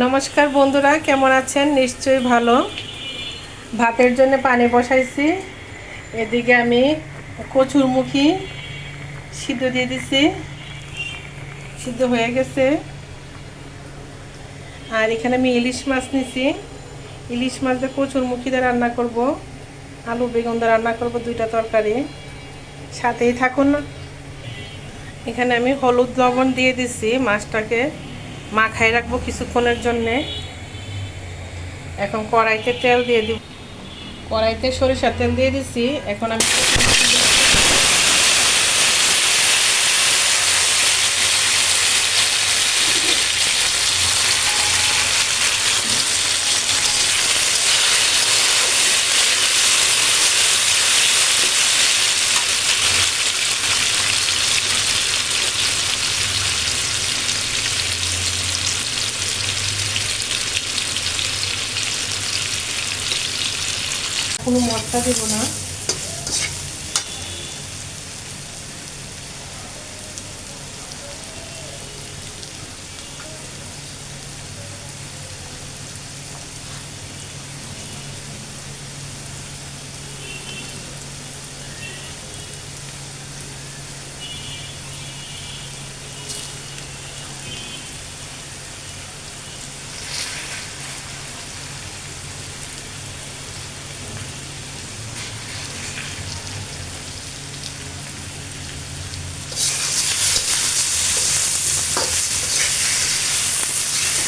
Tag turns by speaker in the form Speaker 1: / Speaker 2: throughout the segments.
Speaker 1: নমস্কার বন্ধুরা, কেমন আছেন? নিশ্চয়ই ভালো। ভাতের জন্য পানি বসাইছি। এদিকে আমি কচুর মুখি সিদ্ধ দিয়ে দিছি। সিদ্ধ হয়ে গেছে। আর এখানে আমি ইলিশ মাছ নিছি। ইলিশ মাছ দিয়ে কচুর মুখি দিয়ে রান্না করব। আলু বেগুন দিয়ে রান্না করব দুইটা তরকারি। সাথেই থাকুন। এখানে আমি হলুদ লবণ দিয়ে দিছি মাছটাকে। মাখাই রাখব কিছুক্ষণের জন্যে। এখন কড়াইতে তেল দিয়ে দিব। কড়াইতে সরিষার তেল দিয়ে দিছি। এখন আমি কোনো মশলা দেবো না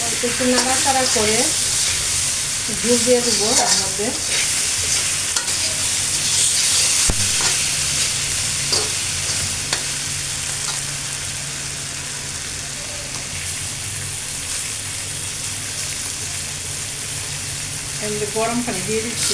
Speaker 1: অল্প একটু নাড়াচাড়া করে ঝুল দিয়ে দেবো তার মধ্যে। গরম পানি দিয়ে দিচ্ছি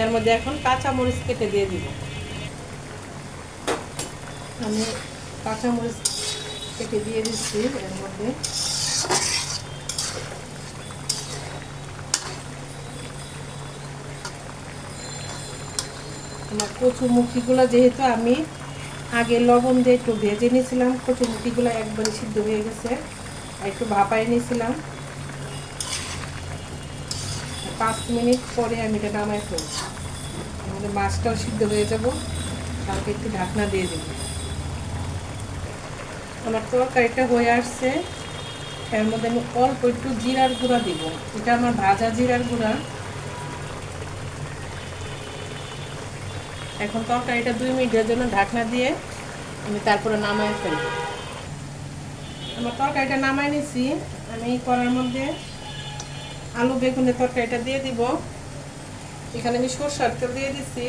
Speaker 1: এর মধ্যে এখন কাঁচা মরিচ কেটে দিয়ে দিব। আমি কাঁচা মরিচ কেটে দিয়ে দিচ্ছি এর মধ্যে। আমার কচুমুখিগুলো যেহেতু আমি আগে লবণ দিয়ে একটু ভেজে নিয়েছিলাম, কচুমুখিগুলো একবারে সিদ্ধ হয়ে গেছে। একটু ভাপাই নিয়েছিলাম। পাঁচ মিনিট পরে আমি এটা নামাই ফেলছি। আমাদের মাছটাও সিদ্ধ হয়ে যাব। তারপর একটু ঢাকনা দিয়ে দেব। আমার তরকারিটা হয়ে আসছে। এর মধ্যে আমি অল্প একটু জিরার গুঁড়া দিব। এটা আমার ভাজা জিরার গুঁড়া। এখন তরকারিটা দুই মিনিটের জন্য ঢাকনা দিয়ে আমি তারপরে নামাই ফেলব। আমার তরকারিটা নামাই নিছি। আমি করার মধ্যে আলু, বেগুনের তরকারিটা দিয়ে দিব। এখানে আমি সরষার তেল দিয়ে দিচ্ছি।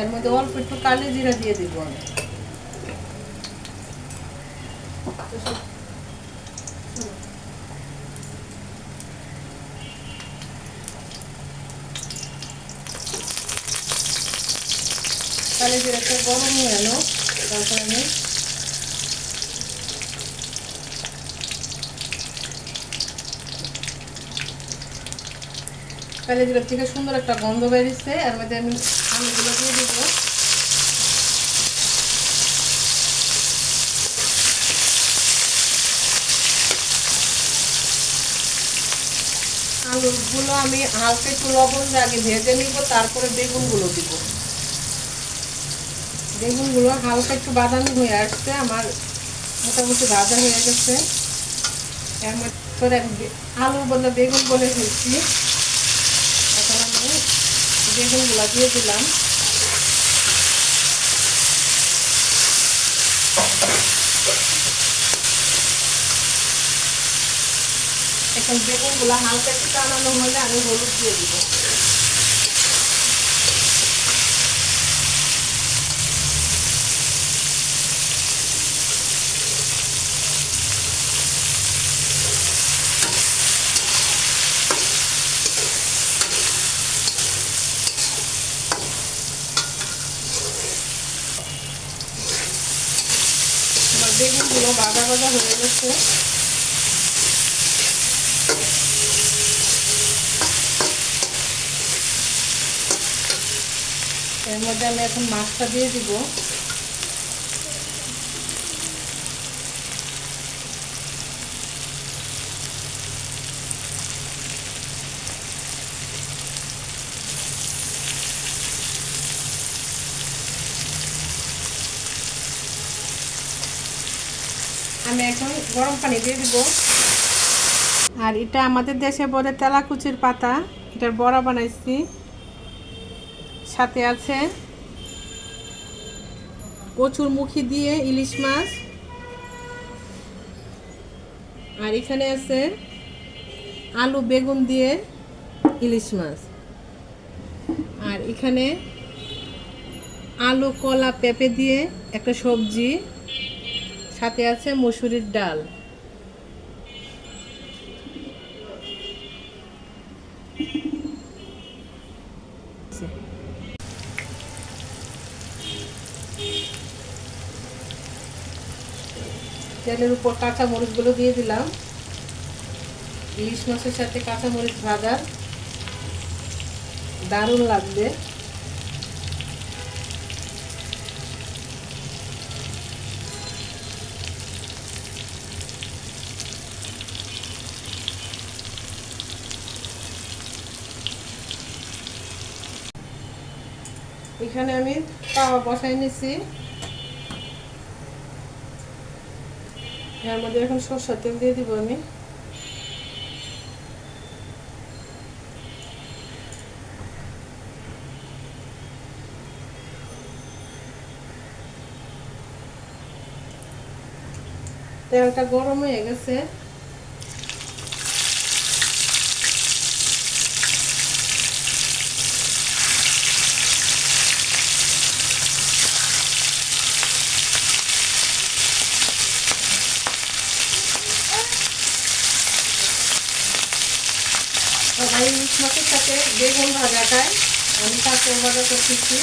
Speaker 1: এর মধ্যে অল্প একটু কালি জিরা দিয়ে দিব আমি। কালি জিরাটা গরম হয়ে এলো, তারপর আমি কালি জিরার থেকে সুন্দর একটা গন্ধ বেরিয়েছে, এর মধ্যে আমি আলুগুলো দিয়ে দিব। আলুগুলো আমি হালকা একটু লবণ আগে ভেজে নিব, তারপরে বেগুনগুলো দিব। বেগুনগুলো হালকা একটু বাদামি হয়ে আসছে, আমার মোটামুটি ভাজা হয়ে গেছে। আলু বলে, বেগুন বলে ফেলছি এখন আমি বেগুনগুলো দিয়ে দিলাম। এখন বেগুনগুলো হালকা একটু টানানো হলে আমি হলুদ দিয়ে দিব বেগুনগুলো ভাজা হয়ে গেছে এর মধ্যে আমি এখন মাছটা দিয়ে দিব। আমি এখন গরম পানি দিয়ে দিব। আর এটা আমাদের দেশে বলে তেলাকুচির পাতা। এটার বড়া বানাইছি। সাথে আছে কচুর মুখি দিয়ে ইলিশ মাছ। আর এখানে আছে আলু বেগুন দিয়ে ইলিশ মাছ। আর এখানে আলু কলা পেঁপে দিয়ে একটা সবজি। সাথে আছে মসুরির ডাল। তেলের উপর কাঁচা মরিচগুলো দিয়ে দিলাম। ইলিশ মাছের সাথে কাঁচা মরিচ ভাজা দারুণ লাগবে। এখানে আমি তাওয়া বসাই নিছি। এর মধ্যে এখন সরষের তেল দিয়ে দিব আমি। তেলটা গরম হয়ে গেছে সবাই ইলিশ মাছের সাথে বেগুন ভাজাটাই। আমি কাঁচা ভাজা করতেছি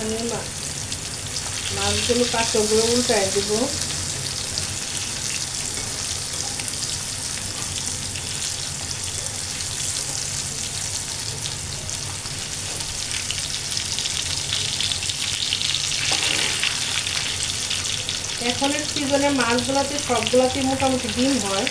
Speaker 1: আমি মাছগুলো কাঁচগুলো উল্টায় দেবো। সিজনে মাছগুলোতে সবগুলোতে মোটামুটি ডিম হয়।